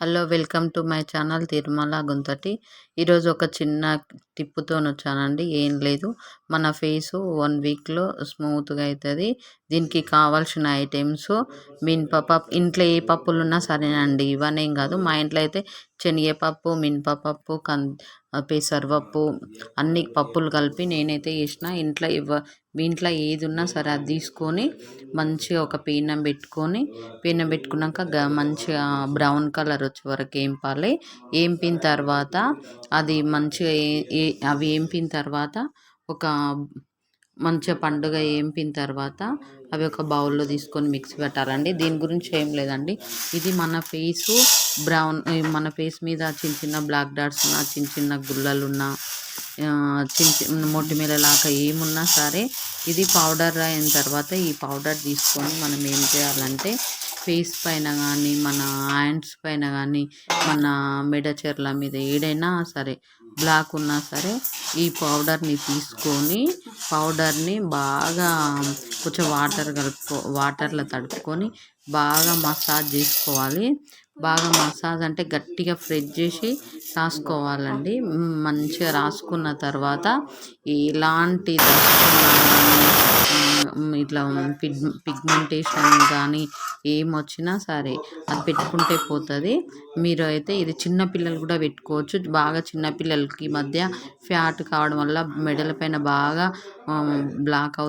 Hello welcome to my channel Tirumala Guntati. ఈరోజు ఒక చిన్న టిప్పుతో వచ్చానండి. ఏం లేదు. మన ఫేసు వన్ వీక్లో స్మూత్గా అవుతుంది దీనికి కావాల్సిన ఐటమ్స్ మినపప్పు ఇంట్లో ఏ పప్పులు ఉన్నా సరేనండి. ఇవన్నీ ఏం కాదు. మా ఇంట్లో అయితే శనగపప్పు మినపప్పు కం పెసరపప్పు అన్ని పప్పులు కలిపి నేనైతే చేసిన. ఇంట్లో ఇవ్వ మీ ఇంట్లో ఏది ఉన్నా సరే అది తీసుకొని మంచిగా ఒక పీనం పెట్టుకొని పీనం పెట్టుకున్నాక మంచిగా బ్రౌన్ కలర్ వచ్చే వరకు ఏంపాలి. ఏంపిన తర్వాత అది మంచిగా అవి ఏంపిన తర్వాత ఒక మంచిగా పండుగ ఏంపిన తర్వాత అవి ఒక బౌల్లో తీసుకొని మిక్సీ పెట్టాలండి. దీని గురించి ఏం లేదండి. ఇది మన ఫేసు బ్రౌన్ మన ఫేస్ మీద చిన్న చిన్న బ్లాక్ డాట్స్ ఉన్న చిన్న చిన్న గుల్లలు ఉన్న చిన్న చిన్న మొటిమలలాగా ఏమున్నా సరే ఇది పౌడర్ అయిన తర్వాత ఈ పౌడర్ తీసుకొని మనం ఏం చేయాలంటే ఫేస్ పైన కానీ మన హ్యాండ్స్ పైన కానీ మన మెడ చెర్ల మీద ఏడైనా సరే బ్లాక్ ఉన్నా సరే ఈ పౌడర్ని తీసుకొని పౌడర్ని బాగా కొంచెం వాటర్ కలుపుకో వాటర్లో తడుపుకొని బాగా మసాజ్ చేసుకోవాలి. బాగా మసాజ్ అంటే గట్టిగా ఫ్రెష్ చేసి రాసుకోవాలండి. మంచిగా రాసుకున్న తర్వాత ఎలాంటి ఇట్లా పిగ్ పిగ్మెంటేషన్ కానీ ఏమొచ్చినా సరే అది పెట్టుకుంటే పోతుంది. మీరు అయితే ఇది చిన్నపిల్లలు కూడా పెట్టుకోవచ్చు. బాగా చిన్నపిల్లలకి మధ్య ఫ్యాట్ కావడం వల్ల మెడల పైన బాగా బ్లాక్ అవుతుంది.